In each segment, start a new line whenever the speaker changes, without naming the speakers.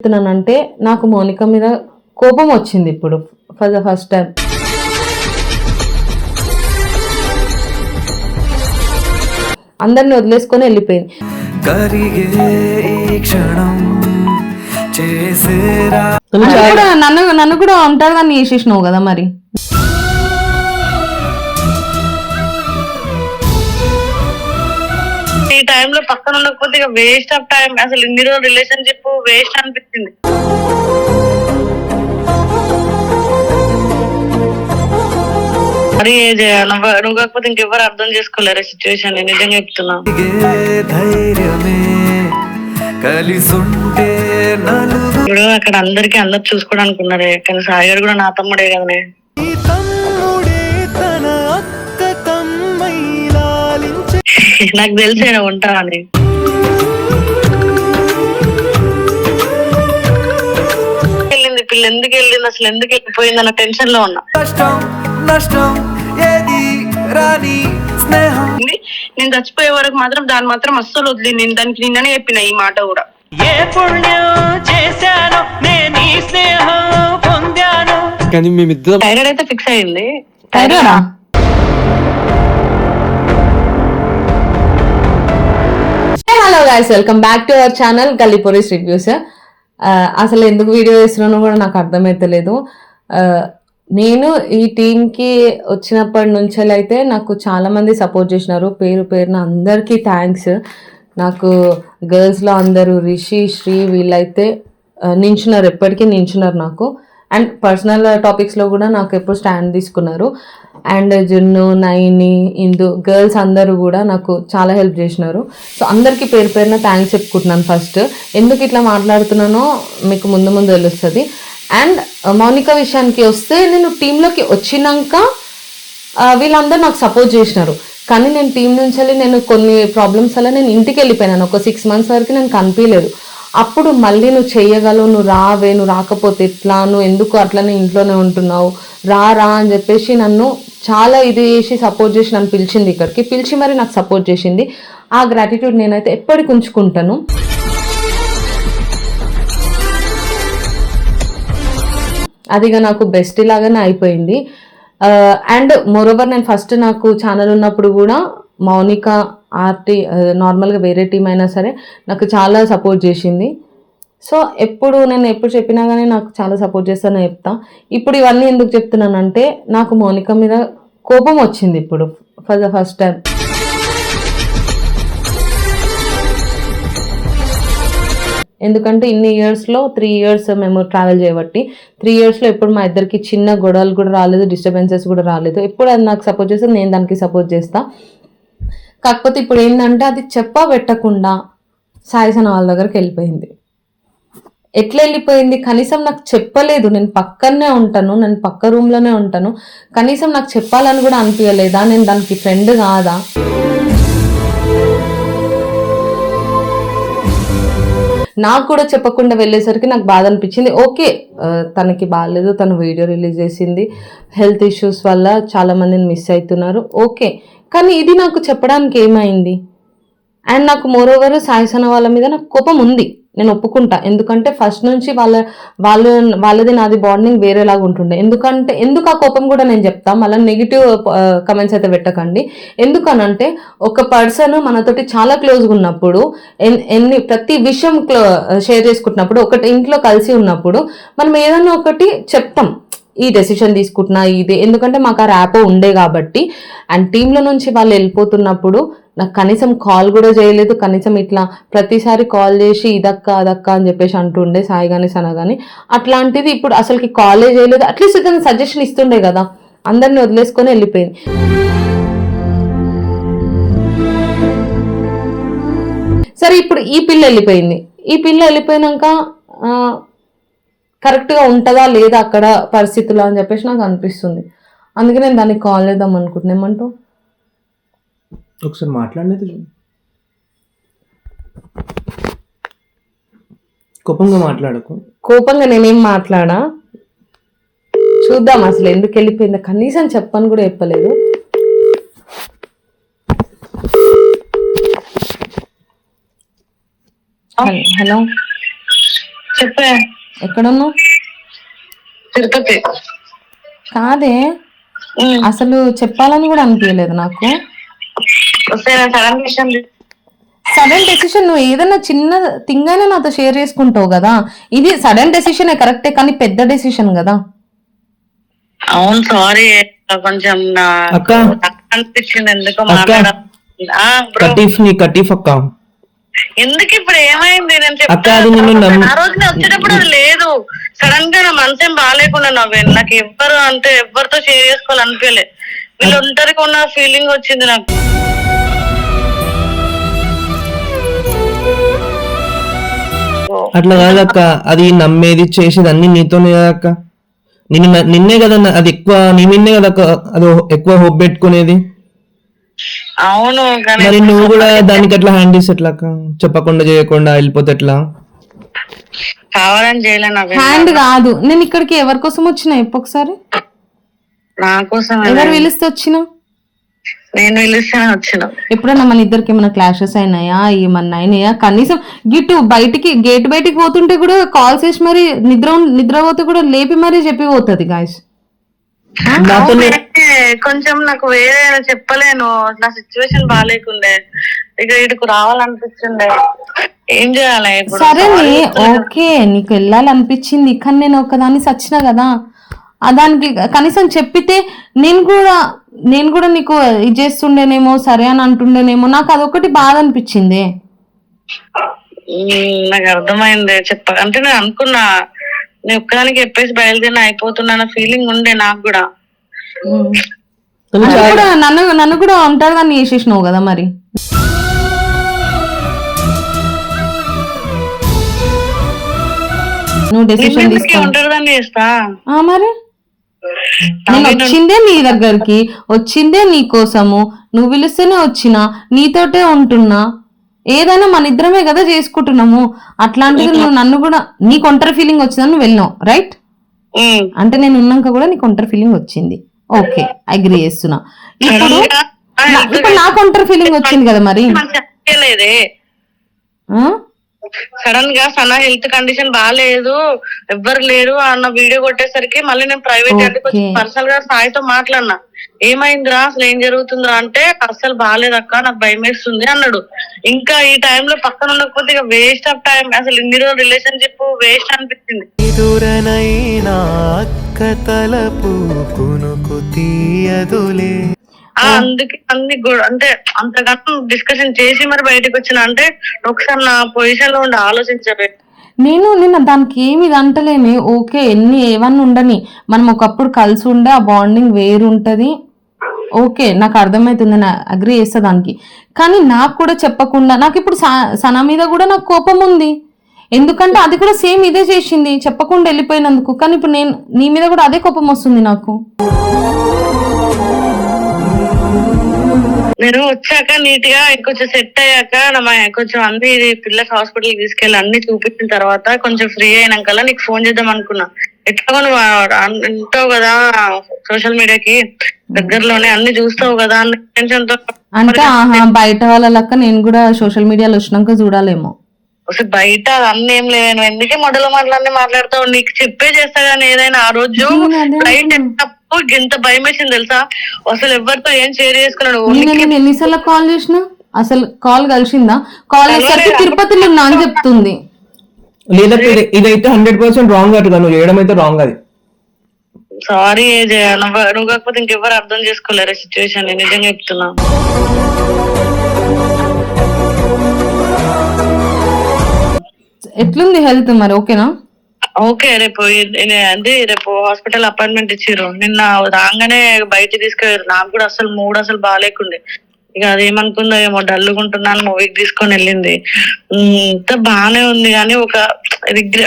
చెప్తున్నానంటే నాకు మౌనిక మీద కోపం వచ్చింది ఇప్పుడు ఫర్ ద ఫస్ట్ టైం అందరిని వదిలేసుకొని వెళ్ళిపోయింది.
కరిగే ఈ క్షణం చేసేరా
నన్ను కూడా నన్ను కూడా ఒంటరిగా నీ వేసేసినావు కదా మరి?
టైంలో పక్కన ఉండకపోతే ఇక వేస్ట్ ఆఫ్ టైం అసలు ఇన్ని రోజులు రిలేషన్షిప్ వేస్ట్ అనిపించింది. మరి ఏ చేయాలి? నువ్వు కాకపోతే ఇంకెవరు అర్థం చేసుకోలేరు సిచ్యువేషన్ నిజంగా చెప్తున్నా. ఇప్పుడు అక్కడ అందరికి అందరు చూసుకోవడానికి ఉన్నారే. కానీ సాయి గారు కూడా నా తమ్ముడే కదనే. నాకు తెలిసి ఆయన ఉంటా అని వెళ్ళింది పిల్ల ఎందుకు వెళ్ళింది? అసలు ఎందుకు వెళ్ళిపోయింది అన్న టెన్షన్లో ఉన్నా.
కష్టం నష్టం ఏది రాని స్నేహం.
ఉంది. నేను చచ్చిపోయే వరకు మాత్రం దాన్ని మాత్రం అస్సలు వదిలే నేను దానికి నిన్ననే చెప్పిన ఈ మాట కూడా.
ఏ పుణ్యం చేశాను నేను ఈ స్నేహం పొందాను.
కానీ మేమిద్దరం
థైరాయిడ్ అయితే ఫిక్స్ అయింది.
థైరాయిడా hello guys welcome back to our channel గల్లీపోరీస్ reviews అసలు ఎందుకు వీడియో చేస్తున్నానో కూడా నాకు అర్థమైతలేదు uh, నేను ఈ టీంకి వచ్చినప్పటి నుంచి అయితే నాకు చాలామంది సపోర్ట్ చేసినారు. పేరు పేరున అందరికీ థ్యాంక్స్ నాకు గర్ల్స్లో అందరూ రిషి శ్రీ వీళ్ళైతే uh, నించున్నారు. ఎప్పటికీ నించున్నారు నాకు. అండ్ పర్సనల్ టాపిక్స్లో కూడా నాకు ఎప్పుడు స్టాండ్ తీసుకున్నారు. అండ్ జున్ను నైని ఇందు గర్ల్స్ అందరూ కూడా నాకు చాలా హెల్ప్ చేసినారు. సో అందరికీ పేరు పేరున థ్యాంక్స్ చెప్పుకుంటున్నాను ఫస్ట్. ఎందుకు ఇట్లా మాట్లాడుతున్నానో మీకు ముందు ముందు తెలుస్తుంది. అండ్ మౌనిక విషయానికి వస్తే నేను టీంలోకి వచ్చినాక వీళ్ళందరూ నాకు సపోర్ట్ చేసినారు. కానీ నేను టీం నుంచి వెళ్ళి నేను కొన్ని ప్రాబ్లమ్స్ వల్ల నేను ఇంటికి వెళ్ళిపోయినాను. ఒక సిక్స్ మంత్స్ వరకు నేను కనిపించలేదు. అప్పుడు మళ్ళీ నువ్వు చెయ్యగలవు నువ్వు రావే నువ్వు రాకపోతే ఎట్లా నువ్వు ఎందుకు అట్లనే ఇంట్లోనే ఉంటున్నావు రా రా అని చెప్పేసి నన్ను చాలా ఇది చేసి సపోర్ట్ చేసి నన్ను పిలిచింది ఇక్కడికి. పిలిచి మరి నాకు సపోర్ట్ చేసింది. ఆ గ్రాటిట్యూడ్ నేనైతే ఎప్పటికి ఉంచుకుంటాను. అదిగా నాకు బెస్ట్ లాగానే అయిపోయింది. అండ్ మోరోవర్ నేను ఫస్ట్ నాకు ఛానల్ ఉన్నప్పుడు కూడా మౌనిక ఆర్టీ నార్మల్గా వేరే టీం అయినా సరే నాకు చాలా సపోర్ట్ చేసింది. సో ఎప్పుడు నేను ఎప్పుడు చెప్పినా కానీ నాకు చాలా సపోర్ట్ చేస్తానని చెప్తా. ఇప్పుడు ఇవన్నీ ఎందుకు చెప్తున్నానంటే నాకు మౌనిక మీద కోపం వచ్చింది ఇప్పుడు ఫర్ ద ఫస్ట్ టైం ఎందుకంటే ఇన్ని ఇయర్స్లో త్రీ ఇయర్స్ మేము ట్రావెల్ చేయబట్టి త్రీ ఇయర్స్లో ఎప్పుడు మా ఇద్దరికి చిన్న గొడవలు కూడా రాలేదు డిస్టర్బెన్సెస్ కూడా రాలేదు. ఎప్పుడు అది నాకు సపోర్ట్ చేస్తే నేను దానికి సపోర్ట్ చేస్తా. కాకపోతే ఇప్పుడు ఏంటంటే అది చెప్పా పెట్టకుండా సాయిసన వాళ్ళ దగ్గరికి వెళ్ళిపోయింది. ఎట్లా వెళ్ళిపోయింది కనీసం నాకు చెప్పలేదు. నేను పక్కనే ఉంటాను. నేను పక్క రూమ్లోనే ఉంటాను. కనీసం నాకు చెప్పాలని కూడా అనిపించలేదా నేను దానికి ఫ్రెండ్ కాదా? నాకు కూడా చెప్పకుండా వెళ్ళేసరికి నాకు బాధ అనిపించింది. ఓకే తనకి బాగాలేదు తను వీడియో రిలీజ్ చేసింది. హెల్త్ ఇష్యూస్ వల్ల చాలామందిని మిస్ అవుతున్నారు ఓకే కానీ ఇది నాకు చెప్పడానికి ఏమైంది? అండ్ నాకు మోరోవర్ సాయిసన వాళ్ళ మీద నాకు కోపం ఉంది. నేను ఒప్పుకుంటా. ఎందుకంటే ఫస్ట్ నుంచి వాళ్ళ వాళ్ళు వాళ్ళది నాది బాండింగ్ వేరేలాగా ఉంటుండే. ఎందుకంటే ఎందుకు ఆ కోపం కూడా నేను చెప్తా? మళ్ళీ నెగిటివ్ కమెంట్స్ అయితే పెట్టకండి. ఎందుకనంటే ఒక పర్సన్ మనతోటి చాలా క్లోజ్గా ఉన్నప్పుడు ఎన్- ఎన్ని ప్రతి విషయం షేర్ చేసుకుంటున్నప్పుడు ఒకటి ఇంట్లో కలిసి ఉన్నప్పుడు మనం ఏదైనా ఒకటి చెప్తాం. ఈ డెసిషన్ తీసుకుంటున్నా ఇది. ఎందుకంటే మాకు ఆ ర్యాపో ఉండే కాబట్టి. అండ్ టీంలో నుంచి వాళ్ళు వెళ్ళిపోతున్నప్పుడు నాకు కనీసం కాల్ కూడా చేయలేదు. కనీసం ఇట్లా ప్రతిసారి కాల్ చేసి ఇదక్క అదక్క అని చెప్పేసి అంటుండే సాయి కానీ సన కానీ అట్లాంటిది ఇప్పుడు అసలుకి కాలే చేయలేదు. అట్లీస్ట్ ఇతను సజెషన్ ఇస్తుండే కదా. అందరిని వదిలేసుకొని వెళ్ళిపోయింది. సరే ఇప్పుడు ఈ పిల్ల వెళ్ళిపోయింది. ఈ పిల్ల వెళ్ళిపోయినాక కరెక్ట్గా ఉంటుందా లేదా అక్కడ పరిస్థితులు అని చెప్పేసి నాకు అనిపిస్తుంది. అందుకే నేను దానికి కాల్ చేద్దాం అనుకుంటున్నా. ఏమంటావు?
ఒకసారి మాట్లాడినది చూడు. కోపంగా మాట్లాడకు.
కోపంగా నేనేం మాట్లాడా? చూద్దాం అసలు ఎందుకు వెళ్ళిపోయిందో. కనీసం చెప్పని కూడా చెప్పలేదు. హలో.
చెప్పే.
ఎక్కడున్నావు
తిరుపతి
కాదే. అసలు చెప్పాలని కూడా అనిపించలేదు నాకు
సడన్
డెసిషన్ నువ్వు ఏదైనా చిన్న థింగ్ అయినా నాతో షేర్ చేసుకుంటావు కదా ఇది సడన్ డెసిషన్ కరెక్టే కానీ పెద్ద డెసిషన్ కదా
అవును సారీ కొంచెం. అనిపించింది ఎందుకో. మాట్లాడ ఆ, bro.
కటీఫ్ నీ కటీఫ్ అక్క
ఎందుకు ఇప్పుడు ఏమైంది నేను
నమ్మి-
ఆ రోజు నేను వచ్చేటప్పుడు అది లేదు. సడన్గా నా మనసేం బాగాలేకుండా నవ్వాను నాకు ఎవ్వరు అంటే ఎవరితో షేర్ చేసుకోవాలనిపించలే. వీళ్ళు ఒంటరిగా ఉన్న ఫీలింగ్ వచ్చింది నాకు.
అట్లా కాదక్క. అది నమ్మేది చేసేది అన్ని నీతోనే అక్క. నిన్ను కదా అది ఎక్కువ నీ నిన్నే కదా అది ఎక్కువ హోప్ పెట్టుకునేది.
అవును
మరి నువ్వు కూడా దానికి ఎట్లా హ్యాండ్ చేసి ఎట్లా చెప్పకుండా చేయకుండా వెళ్ళిపోతే ఎట్లా?
కావాలని చేయలే నాకు
హ్యాండ్ కాదు. నేను ఇక్కడికి ఎవరి కోసం వచ్చినా? ఒకసారి.
నా కోసం
ఎవరు పిలిస్తే వచ్చినా?
నేను పిలిస్తేనే వచ్చిన.
ఎప్పుడైనా మన ఇద్దరికి ఏమైనా క్లాషెస్ అయినాయా? ఏమన్నా అయినాయా? కనీసం గిట్టు బయటికి గేట్ బయటికి పోతుంటే కూడా కాల్ చేసి మరి నిద్ర నిద్ర పోతే కూడా లేపి మరీ చెప్పి పోతుంది గాయస్
నాతో
కొంచెం నాకు వేరే చెప్పలేను. నా సిచ్యువేషన్ బాగాలేకుండే ఇక ఇటుకు రావాలనిపించిండే ఏం చేయాలి
సరేనే ఓకే నీకు వెళ్ళాలనిపించింది. కానీ నేను ఒకదాన్ని సచ్చిన కదా. దానికి కనీసం చెప్పితే నేను కూడా నేను కూడా నీకు ఇది చేస్తుండేనేమో సరే అని అంటుండేనేమో నాకు అదొకటి బాధ అనిపించింది.
నాకు అర్థమైంది. చెప్ప అంటే నేను అనుకున్నా. నేను ఒక్కదానికి చెప్పేసి బయలుదేరిన అయిపోతున్నా ఫీలింగ్ ఉండే నాకు కూడా.
కానీ
నన్ను కూడా నన్ను నన్ను కూడా ఒంటరిగా చేసేసినావు కదా మరి. నువ్వు డెసిషన్ తీసుకో.
ఉంటారు
మరి? నేను వచ్చిందే నీ దగ్గరికి వచ్చిందే నీ కోసము. నువ్వు పిలిస్తేనే వచ్చినా నీతోటే ఉంటున్నా. ఏదైనా మన ఇద్దరమే కదా చేసుకుంటున్నాము. అట్లాంటిది నువ్వు నన్ను కూడా నీకు ఒంటరి ఫీలింగ్ వచ్చిందని నువ్వు వెళ్ళినావు రైట్. అంటే నేను ఉన్నాక కూడా నీకు ఒంటరి ఫీలింగ్ వచ్చింది. ఓకే అగ్రి చేస్తున్నా. ఇప్పుడు ఇప్పుడు నాకు ఒంటరి ఫీలింగ్ వచ్చింది కదా మరి?
సడన్గా సన్న హెల్త్ కండిషన్ బాగాలేదు ఎవ్వరు లేరు అన్న వీడియో కొట్టేసరికి మళ్ళీ నేను ప్రైవేట్ అంటే కొంచెం
Okay.
పర్సనల్గా సాయితో మాట్లాడినా. ఏమైందిరా? అసలు ఏం జరుగుతుందిరా? అంటే అసలు బాగాలేదక్క నాకు భయం వేస్తుంది అన్నాడు. ఇంకా ఈ టైంలో పక్కన ఉండకపోతే ఇక వేస్ట్ ఆఫ్ టైం అసలు ఇన్ని రోజులు రిలేషన్షిప్ వేస్ట్ అనిపించింది.
తీయదులే.
అందుకే అన్ని అంటే అంతగానో డిస్కషన్ చేసి మరి బయటకు వచ్చిన అంటే ఒకసారి నా పొజిషన్లో ఉండి ఆలోచించలేదు
నేను నిన్న దానికి ఏమి ఇది అంటలేని ఓకే ఎన్ని ఏవన్నీ ఉండని మనం ఒకప్పుడు కలిసి ఉండే ఆ బాండింగ్ వేరు ఉంటది ఓకే నాకు అర్థమవుతుంది నేను అగ్రి చేస్తా దానికి. కానీ నాకు కూడా చెప్పకుండా నాకు ఇప్పుడు సన మీద కూడా నాకు కోపం ఉంది. ఎందుకంటే అది కూడా సేమ్ ఇదే చేసింది చెప్పకుండా వెళ్ళిపోయినందుకు. కానీ ఇప్పుడు నేను నీ మీద కూడా అదే కోపం వస్తుంది నాకు.
నేను వచ్చాక నీట్గా కొంచెం సెట్ అయ్యాక నా కొంచెం అన్ని పిల్లకి హాస్పిటల్ తీసుకెళ్ళి అన్ని చూపించిన తర్వాత కొంచెం ఫ్రీ అయినాకల్లా నీకు ఫోన్ చేద్దాం అనుకున్నా. ఎట్లాగో నువ్వు ఉంటావు కదా సోషల్ మీడియాకి దగ్గరలోనే అన్ని చూస్తావు కదా అన్న టెన్షన్తో
అంటే బయట వాళ్ళ లెక్క నేను కూడా సోషల్ మీడియాలో వచ్చినాక చూడాలేమో.
అసలు బయట అన్ని ఏం లేదు నువ్వు ఎందుకే మొదల మాటలన్నీ మాట్లాడతావు? నీకు చెప్పే చేస్తా కానీ ఏదైనా ఆ రోజు ఫ్లైట్ ఎక్కినప్పుడు ఇంత భయం వేసింది తెలుసా? అసలు ఎవరితో ఏం షేర్ చేసుకున్నాడు?
నేను ఎన్నిసార్లు కాల్ చేసిన? అసలు కాల్ కలిసిందా? కాల్ చేసరికి తిరుపతిలో ఉన్నా అని చెప్తుంది.
లేదా ఇది- ఇదైతే హండ్రెడ్ పర్సెంట్ రాంగ్ అట్టుగా నువ్వు చేయడం అయితే రాంగ్ అది.
సారీ నువ్వు కాకపోతే ఇంకెవరు అర్థం చేసుకోలేరు సిచ్యువేషన్ నిజంగా చెప్తున్నా.
ఎట్లుంది హెల్త్ మరి? ఓకేనా
ఓకే రేపు అది రేపు హాస్పిటల్ అపాయింట్మెంట్ ఇచ్చిర్రు. నిన్న రాగానే బయట తీసుకెళ్ళారు. నాకు కూడా అసలు మూడు అసలు బాగాలేకుండే ఇక అది ఏమనుకుందో ఏమో డల్లుగుంటున్నాను మూవీకి తీసుకొని వెళ్ళింది. ఇంత బాగానే ఉంది కానీ ఒక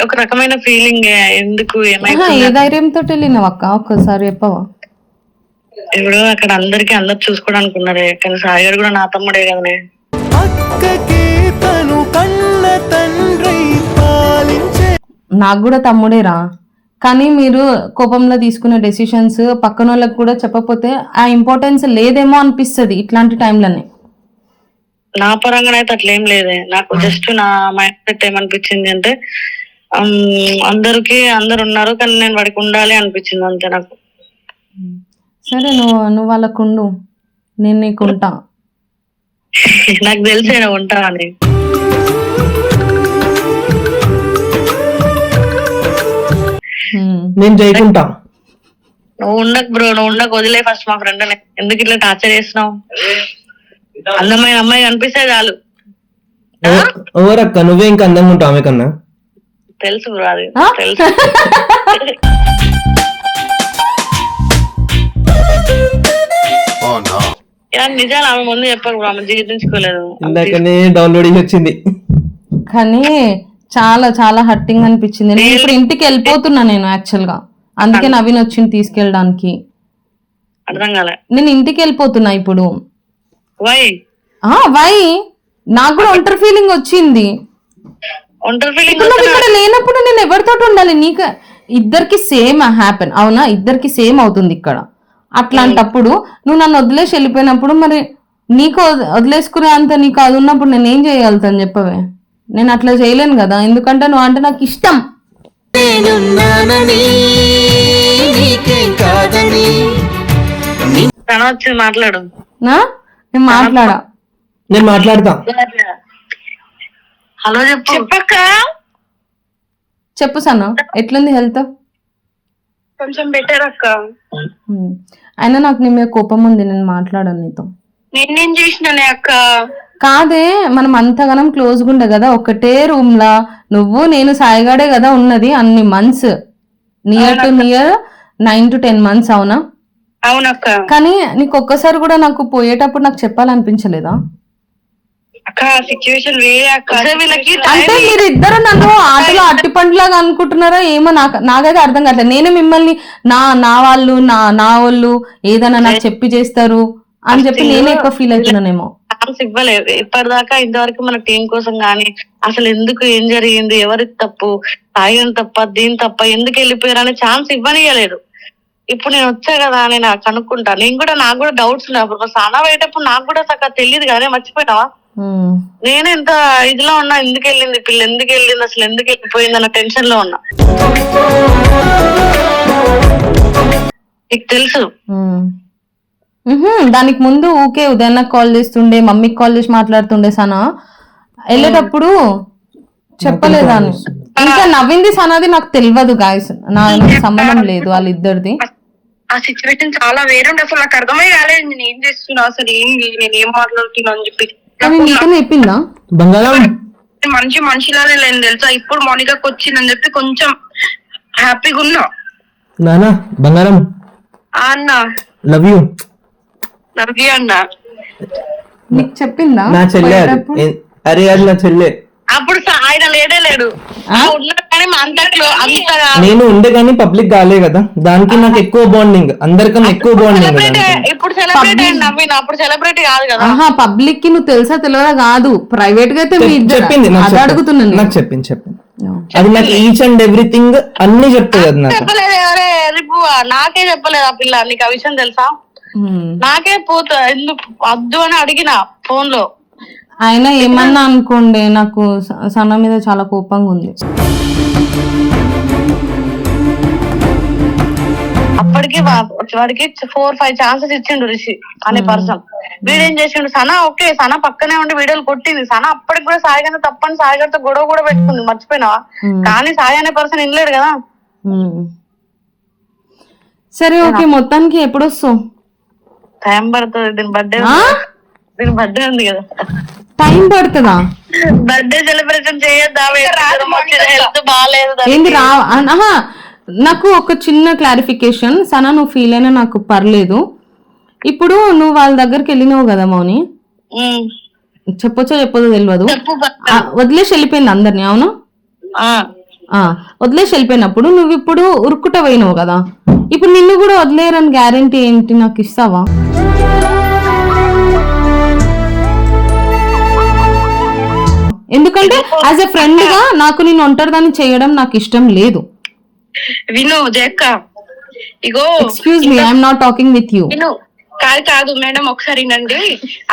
ఒక రకమైన ఫీలింగ్. ఎందుకు
ఆహా,
ఏమైతుంది.
ఏ ధైర్యంతో వెళ్ళినావు అక్క? ఒక్కసారి చెప్పవా?
ఇప్పుడు అక్కడ అందరికి అందరు చూసుకోవడానికి ఉన్నారే. కానీ సాయి గారు కూడా నా తమ్ముడే కదనే.
అక్కకే తను కన్న తండ్రి పాలించే
నాకు కూడా తమ్ముడేరా. కానీ మీరు కోపంలో తీసుకునే డెసిషన్స్ పక్కన వాళ్ళకి కూడా చెప్పకపోతే ఆ ఇంపార్టెన్స్ లేదేమో అనిపిస్తుంది ఇట్లాంటి టైంలోనే.
నా పరంగా అయితే అట్లా ఏం లేదే. నాకు జస్ట్ నా మైండ్ సెట్ ఏమనిపించింది అంటే అందరికి అందరు ఉన్నారు కానీ నేను వాడికి ఉండాలి అనిపించింది అంతే నాకు.
సరే నువ్వు నువ్వు వాళ్ళకు ఉండు నేను నీకు ఉంటా
నాకు తెలిసే ఉంటా అని.
నేను చేయకుంటా
నువ్వు ఉండకు బ్రో నువ్వు ఉండకు వదిలే ఫస్ట్ మా ఫ్రెండ్ ఎందుకు ఇట్లా టార్చర్ చేస్తున్నావు? అందమైన అమ్మాయి కనిపిస్తే చాలు.
ఎవ- ఎవరక్క? నువ్వే ఇంకా అందంగా ఉంటావు ఆమె కన్నా.
తెలుసు బ్రో అది? తెలుసు. నిజాలు ఆమె ముందు చెప్పకు బ్రో ఆమె జీర్ణించుకోలేదు
ఇందాకనే డౌన్లోడ్ చేసి వచ్చింది.
కానీ చాలా చాలా హట్టింగ్ అనిపించింది. నేను ఇప్పుడు ఇంటికి వెళ్ళిపోతున్నా నేను యాక్చువల్గా. అందుకే నవీన్ వచ్చింది తీసుకెళ్ళడానికి.
అర్థం కాలే.
నేను ఇంటికి వెళ్ళిపోతున్నా ఇప్పుడు.
వై
ఆ వై నాకు కూడా ఒంటరి ఫీలింగ్ వచ్చింది.
ఒంటరి ఫీలింగ్
ఇప్పుడు నువ్వు ఇక్కడ లేనప్పుడు నేను ఎవరితో ఉండాలి? నీకు ఇద్దరికి సేమ్ హ్యాపెన్ అవునా? ఇద్దరికి సేమ్ అవుతుంది ఇక్కడ. అట్లాంటప్పుడు నువ్వు నన్ను వదిలేసి వెళ్ళిపోయినప్పుడు మరి నీకు వద- వదిలేసుకునే అంత నీకు అది ఉన్నప్పుడు నేను ఏం చేయగలుగుతాను చెప్పవే? నేను అట్లా చేయలేను కదా. ఎందుకంటే నువ్వు అంటే నాకు ఇష్టం.
మాట్లాడు.
నేను మాట్లాడా?
నేను మాట్లాడతా.
హలో చెప్పు.
చెప్పక్క.
చెప్పు సన్న. ఎట్లుంది హెల్త్?
కొంచెం బెటర్ అక్క.
అయినా నాకు నీ మీద కోపం ఉంది నేను మాట్లాడాను నీతో.
నేనేం చేసినానే అక్క?
కాదే మనం అంతగానం క్లోజ్గా ఉండే కదా ఒకటే రూమ్ లా. నువ్వు నేను సాయిగాడే కదా ఉన్నది అన్ని months near to near nine to ten months అవునా?
అవునక్క.
కానీ నీకు ఒక్కసారి కూడా నాకు పోయేటప్పుడు నాకు చెప్పాలనిపించలేదా? అంటే మీరు ఇద్దరు నన్ను ఆటలో అట్టిపండులాగా అనుకుంటున్నారా ఏమో నాకు నాకైతే అర్థం కావట్లేదు. నేను మిమ్మల్ని నా నా వాళ్ళు నా నా వాళ్ళు ఏదైనా నాకు చెప్పి చేస్తారు అని చెప్పి నేనే ఎక్కువ ఫీల్ అవుతున్నానేమో.
ఛాన్స్ ఇవ్వలేదు. ఇప్పటిదాకా ఇంతవరకు మన టీం కోసం గానీ అసలు ఎందుకు ఏం జరిగింది ఎవరికి తప్పు సాయం తప్ప దీని తప్ప ఎందుకు వెళ్ళిపోయారు అనే ఛాన్స్ ఇవ్వనియలేదు. ఇప్పుడు నేను వచ్చా కదా అని నాకు కనుక్కుంటా. నేను కూడా నాకు కూడా డౌట్స్ ఉన్నాయి. అప్పుడు సానా పోయేటప్పుడు నాకు కూడా సగం తెలియదు కదా మర్చిపోయినావా. నేను ఎంత ఇదిలో ఉన్నా ఎందుకు వెళ్ళింది? పిల్ల ఎందుకు వెళ్ళింది? అసలు ఎందుకు వెళ్ళిపోయింది అన్న టెన్షన్లో ఉన్నా. నీకు తెలుసు.
దానికి ముందు ఊకే ఉదయం నాకు కాల్ చేస్తుండే మమ్మీకి కాల్ చేసి మాట్లాడుతుండే సనా. వెళ్ళేటప్పుడు చెప్పలేదా అని ఇంకా నవ్వింది సనాది నాకు తెలియదు గాయస్ నా నాకు సంబంధం లేదు వాళ్ళిద్దరిది.
ఆ సిచ్యువేషన్ చాలా వేరే ఉండే అసలు నాకు అర్థమే కాలేదు నేను ఏం చేస్తున్నా అసలు ఏంది నేను ఏం మాట్లాడుతున్నా అని చెప్పి.
చెప్పిందా?
బంగారం.
నేను మంచి మనిషిలానే లేని తెలుసా? ఇప్పుడు మౌనికకి వచ్చిందని చెప్పి కొంచెం హ్యాపీగా ఉన్నా.
నానా బంగారం.
ఆ అన్న.
లవ్ యూ
అన్న.
నీకు చెప్పిందా?
నా చెల్లె అది.
పోయేటప్పుడు?
ఏ- అరే అది నా చెల్లె.
అప్పుడు ఆయన లేడే లేడు.
ఆ?
ఉన్నాడు కానీ మా అంతట్లో అంతగా
నేను ఉండే కానీ పబ్లిక్ కాలే కదా. దానికి నాకు ఎక్కువ బాండింగ్ అందరికన్నా ఎక్కువ బాండింగ్
ఇప్పుడు సెలబ్రిటీ అయింది అప్పుడు సెలబ్రిటీ కాదు కదా.
ఆహా పబ్లిక్కి నువ్వు తెలుసా తెలియదా కాదు. ప్రైవేట్గా అయితే మీ
చెప్పింది.
అడుగుతున్నాను
నాకు చెప్పింది చెప్పింది. అది నాకు ఈచ్ అండ్ ఎవ్రీథింగ్ అన్ని చెప్తుంది నాకు
చెప్పలేదు అరే రిపు నాకే చెప్పలేదు ఆ పిల్ల. నీకు ఆ విషయం తెలుసా. నాకే పోతా ఎందుకు? వద్దు అని అడిగిన ఫోన్లో
ఆయన ఏమన్నా అనుకోండి నాకు సన్న మీద చాలా కోపంగా ఉంది
అప్పటికి వాడికి ఫోర్ ఫైవ్ ఛాన్సెస్ ఇచ్చిండు రిషి అనే పర్సన్. వీడేం చేసిండు? సనా ఓకే సనా పక్కనే ఉండి వీడియోలు కొట్టింది. సనా అప్పటికి కూడా సాయి గారితో తప్పని సాయి గారితో గొడవ కూడా పెట్టుకుంది. మర్చిపోయినావా. కానీ సాయి అనే పర్సన్ వినలేడు కదా.
సరే ఓకే మొత్తానికి ఎప్పుడు వస్తావు
టైం పడుతుంది దీని బర్త్డే
ఆ?
దీని బర్త్డే ఉంది కదా.
టైం పడుతుందా?
Birthday celebration చేయొద్దా? హెల్త్ బాగాలేదు
ఏంది రా ఆహా నాకు ఒక చిన్న క్లారిఫికేషన్ సనా నువ్వు ఫీల్ అయినా నాకు పర్లేదు. ఇప్పుడు నువ్వు వాళ్ళ దగ్గరికి వెళ్ళినావు కదా మౌని. చెప్పొచ్చో చెప్పదో తెలియదు వదిలేసి వెళ్ళిపోయింది అందరిని అవును?
ఆ.
ఆ, వదిలేసి వెళ్ళిపోయినప్పుడు నువ్వు ఇప్పుడు ఉరుక్కుట పోయినావు కదా. ఇప్పుడు నిన్ను కూడా వదిలేరని గ్యారంటీ ఏంటి నాకు ఇస్తావా? ఎందుకంటే యాజ్ ఎ ఫ్రెండ్గా నాకు నేను ఒంటరిదాన్ని చేయడం నాకు ఇష్టం లేదు.
విను జక్క ఇగో
excuse me I'm not talking with
you కాదు కాదు మేడం ఒకసారి నండి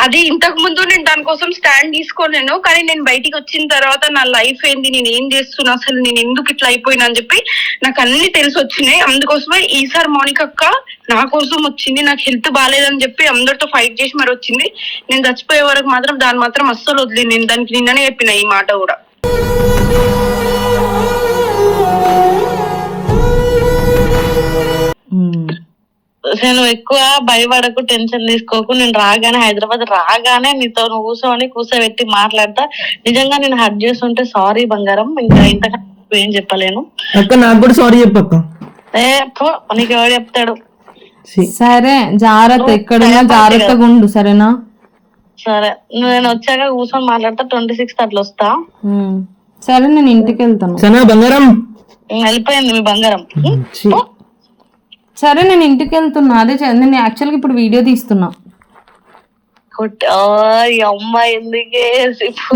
అది ఇంతకు ముందు నేను దానికోసం స్టాండ్ తీసుకోలేను కానీ నేను బయటికి వచ్చిన తర్వాత నా లైఫ్ ఏంది నేను ఏం చేస్తున్నా అసలు నేను ఎందుకు ఇట్లా అయిపోయినా అని చెప్పి నాకు అన్ని తెలిసి వచ్చినాయి. అందుకోసమే ఈసారి మౌనిక అక్క నా కోసం వచ్చింది నాకు హెల్త్ బాగాలేదని చెప్పి అందరితో ఫైట్ చేసి మరి వచ్చింది. నేను చచ్చిపోయే వరకు మాత్రం దాని మాత్రం అస్సలు వదిలేదు నేను దానికి నిన్ననే చెప్పిన ఈ మాట కూడా.
నువ్వు ఎక్కువ భయపడకు టెన్షన్ తీసుకోకు. నేను రాగానే హైదరాబాద్ రాగానే నీతో కూర్చొని కూర్చోబెట్టి మాట్లాడతా. నిజంగా నేను హర్ట్ చేస్తుంటే సారీ బంగారం. ఇంకా ఇంతకంటే ఏం చెప్పలేను.
అక్క నాకు కూడా సారీ చెప్పక్క.
ఏ పో, నీకు ఎవరు చెప్తాడు?
సరే జాగ్రత్త ఎక్కడున్నా జాగ్రత్తగా ఉండు సరేనా?
సరే నేను వచ్చాక కూర్చొని మాట్లాడతా. ట్వంటీ సిక్స్త్ అట్లా వస్తా.
సరే నేను ఇంటికి వెళ్తాను.
బంగారం.
వెళ్ళిపోయింది మీ బంగారం.
సరే నేను ఇంటికి వెళ్తున్నా. అదే నేను యాక్చువల్గా ఇప్పుడు వీడియో తీస్తున్నా.
అమ్మాయి ఎందుకే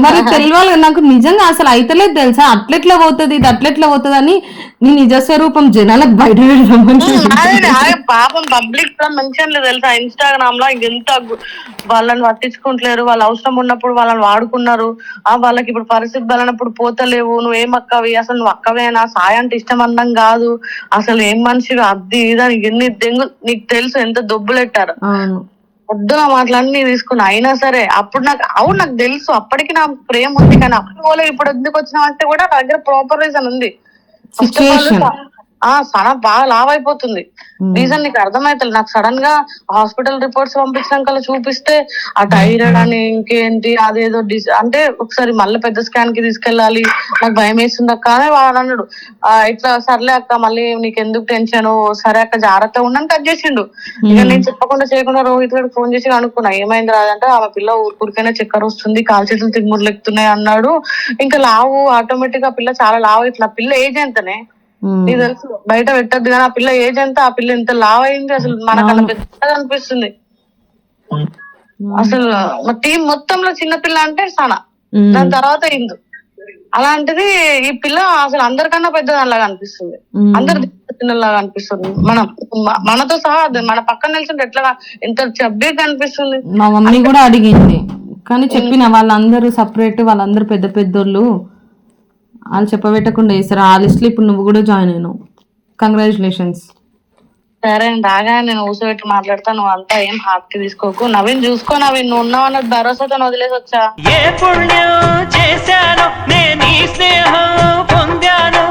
మరి తెలియాలి నాకు నిజంగా అసలు అయితలేదు తెలుసా? అట్లెట్లా పోతుంది ఇది అట్లెట్లా పోతుంది అని నీ నిజ స్వరూపం జనాలకు బయట
పాపం పబ్లిక్ కూడా మెన్షన్ తెలుసా? ఇన్స్టాగ్రామ్లో గు- వాళ్ళని పట్టించుకుంటలేరు వాళ్ళ అవసరం ఉన్నప్పుడు వాళ్ళని వాడుకున్నారు. ఆ వాళ్ళకి ఇప్పుడు పరిస్థితి బలనప్పుడు పోతలేవు నువ్వు ఏం అక్కవి? అసలు నువ్వు అక్కవేనా? సాయం అంటే ఇష్టం అందం కాదు. అసలు ఏం మనిషివి? అది ఇదని ఎన్ని దెంగు నీకు తెలుసు ఎంత దొబ్బులెట్టారు.
అవును
పొద్దున మాటలన్నీ తీసుకున్నా. అయినా సరే అప్పుడు నాకు అవును నాకు తెలుసు. అప్పటికి నాకు ప్రేమ ఉంది కానీ అప్పుడు ఇప్పుడు ఎందుకు వచ్చినావు అంటే కూడా నా దగ్గర ప్రాపర్ రీజన్ ఉంది. ఆ సన బాగా లావ్ అయిపోతుంది. రీజన్ నీకు అర్థమైతలేదు నాకు సడన్గా హాస్పిటల్ రిపోర్ట్స్ పంపించినాక చూపిస్తే ఆ థైరాయిడ్ అని ఇంకేంటి అదేదో డిస్ అంటే ఒకసారి మళ్ళీ పెద్ద స్కాన్కి తీసుకెళ్ళాలి నాకు భయం వేస్తుంది అక్క అని వాడు అన్నాడు. ఆ, ఇట్లా సర్లే అక్క మళ్ళీ నీకు ఎందుకు టెన్షన్? సరే అక్క జాగ్రత్తగా ఉండని కట్ చేసిండు. ఇక నేను చెప్పకుండా చేయకుండా రోహిత్ గారికి ఫోన్ చేసి అనుకున్నా ఏమైంది రాదంటే ఆమె పిల్ల ఊరికైనా చక్కెర వస్తుంది కాలు చేతులు తిమ్ముర్లు ఎక్కుతున్నాయి అన్నాడు. ఇంకా లావు ఆటోమేటిక్ ఆ పిల్ల చాలా లావు ఇట్లా పిల్ల ఏజ్ ఎంతనే. నీకు తెలుసు బయట పెట్టద్దు కానీ ఆ పిల్ల ఏజ్ ఎంత ఆ పిల్ల ఎంత లావ్ అయింది అసలు మనకన్నా పెద్దగా అనిపిస్తుంది అసలు మా టీం మొత్తంలో చిన్న పిల్ల అంటే సన. దాని తర్వాత ఇందు. అలాంటిది ఈ పిల్ల అసలు అందరికన్నా పెద్దదానిలాగా అనిపిస్తుంది. అందరు చిన్నలాగా అనిపిస్తుంది. మనం మనతో సహా మన పక్కన నిల్చుంటే ఎట్లా ఎంత చబ్బీగా అనిపిస్తుంది.
మా మమ్మీ కూడా అడిగింది. కానీ చెప్పిన వాళ్ళందరూ సపరేట్ వాళ్ళందరూ పెద్ద పెద్దోళ్ళు. వాళ్ళు చెప్పబెట్టకుండా వేస్తారు ఆ లిస్ట్లో ఇప్పుడు నువ్వు కూడా జాయిన్ అయినావు. కంగ్రాచులేషన్స్
సరే నేను రాగానే నేను ఊసబెట్టి మాట్లాడతా. నువ్వు అంతా ఏం హార్ట్కి తీసుకోకు. నవీన్ చూసుకో నవీన్. నువ్వు ఉన్నావు అన్నది భరోసాతో వదిలేసి వచ్చా?
ఏ పుణ్యం చేశాను నేను ఈ స్నేహం పొందాను.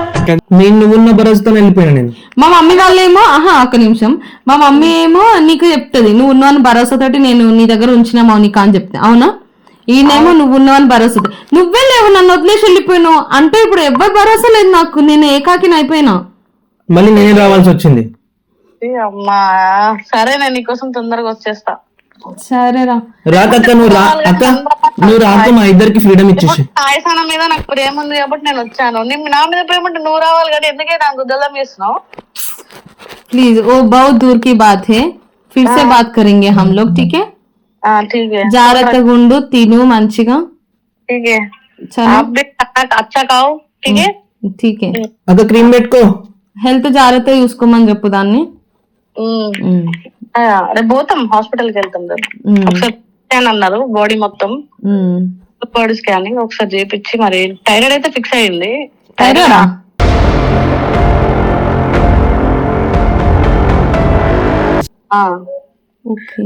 నేను నువ్వున్న భరోసాతో వెళ్ళిపోయాను నేను?
మా మమ్మీ వాళ్ళేమో ఆహా ఒక్క నిమిషం. మా మమ్మీ ఏమో నీకు చెప్తుంది. నువ్వు ఉన్నావని భరోసాతోటి నేను నీ దగ్గర ఉంచిన మౌనిక అని చెప్తే. అవునా? ఈయనేమో నువ్వు ఉన్నావని భరోసా నువ్వే లేవు నన్ను వదిలేసి వెళ్ళిపోయాను అంటే ఇప్పుడు ఎవ్వరు భరోసా లేదు నాకు నేను ఏకాకిని అయిపోయినా
మళ్ళీ నేనే రావాల్సి వచ్చింది
ఏ అమ్మా సరే నేను నీకోసం తొందరగా వచ్చేస్తా
సరేరా
రాకక్క నువ్వు రా అక్క నువ్వు రాక మా ఇద్దరికి ఫ్రీడమ్ ఇచ్చేసి
ఆయసాన మీద నాకు ప్రేమ ఉంది కాబట్టి నేను వచ్చాను నీ నా మీద ప్రేమ ఉంటే నువ్వు రావాలి కానీ ఎందుకే నాకు గుద్దలం చేస్తున్నావు
प्लीज वो बहुत दूर की बात है फिर से बात करेंगे हम लोग ठीक है
ఆ, ठीक है
జాగ్రత్తగా ఉండు తిను మంచిగా.
అదో క్రీమ్ పెట్టుకో.
హెల్త్ జాగ్రత్తగా చూసుకోమని చెప్పు దాన్ని.
పోతాం హాస్పిటల్కి వెళ్తాం ఒకసారి అన్నారు బాడీ మొత్తం. బాడీ స్కానింగ్ ఒకసారి చేపించి మరి థైరాయిడ్ అయితే ఫిక్స్ అయింది.
థైరాయిడా ఓకే.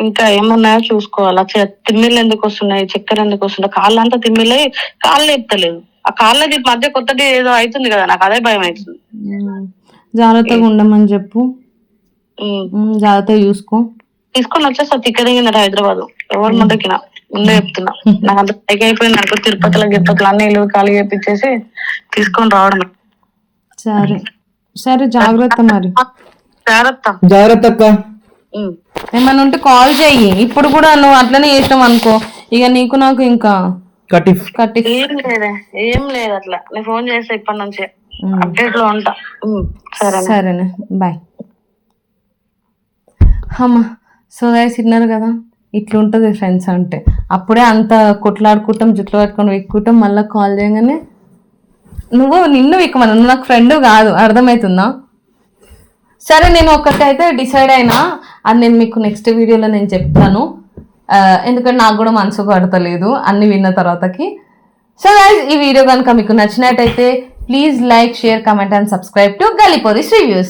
ఇంకా ఏమున్నాయో చూసుకోవాలి. చ- తిమ్మిళ్ళు ఎందుకు వస్తున్నాయి? చక్కెర ఎందుకు వస్తున్నాయి కాళ్ళంతా తిమ్మిళ్ళై కాళ్ళు ఎత్తలేదు ఆ కాళ్ళది మధ్య కొత్తది ఏదో అవుతుంది కదా నాకు అదే భయం అవుతుంది
జాగ్రత్తగా ఉండమని చెప్పు. జాగ్రత్తగా చూసుకో.
తీసుకొని వచ్చేస్తా తిక్క దిగినారు హైదరాబాద్. ఎవరి ముందుకినా ముందే చెప్తున్నా. నాకు అంత పైకి అయిపోయింది నాకు తిరుపతిలో గిరుపతిలో అన్ని ఇల్లు ఖాళీ చేపించేసి తీసుకొని రావడం
సరే. సరే జాగ్రత్త మరి.
జాగ్రత్త.
జాగ్రత్త
ఏమన్నా ఉంటే కాల్ చెయ్యి. ఇప్పుడు కూడా నువ్వు అట్లనే చేసినావు అనుకో. ఇక నీకు నాకు ఇంకా.
కటిఫ్
కట్టి
ఏం లేదే. ఏం లేదు అట్లా. నేను ఫోన్ చేస్తా ఇప్పటి నుంచే అప్డేట్లో ఉంటా
సరేనే. బాయ్. అమ్మ సో గైస్ విన్నారు కదా? ఇట్లుంటుంది ఫ్రెండ్స్ అంటే. అప్పుడే అంత కొట్లాడుకుంటాం జుట్లు పట్టుకొని ఎక్కుంటాం మళ్ళీ కాల్ చేయగానే నువ్వు నిన్ను విక్కమను నువ్వు నాకు ఫ్రెండ్ కాదు. అర్థమవుతుందా? సరే నేను ఒక్కటైతే డిసైడ్ అయినా అది నేను మీకు నెక్స్ట్ వీడియోలో నేను చెప్తాను. ఎందుకంటే నాకు కూడా మనసు పడతలేదు అన్ని విన్న తర్వాతకి. సో గైజ్ ఈ వీడియో కనుక మీకు నచ్చినట్టయితే please like share comment and subscribe to గలిపోరిస్ reviews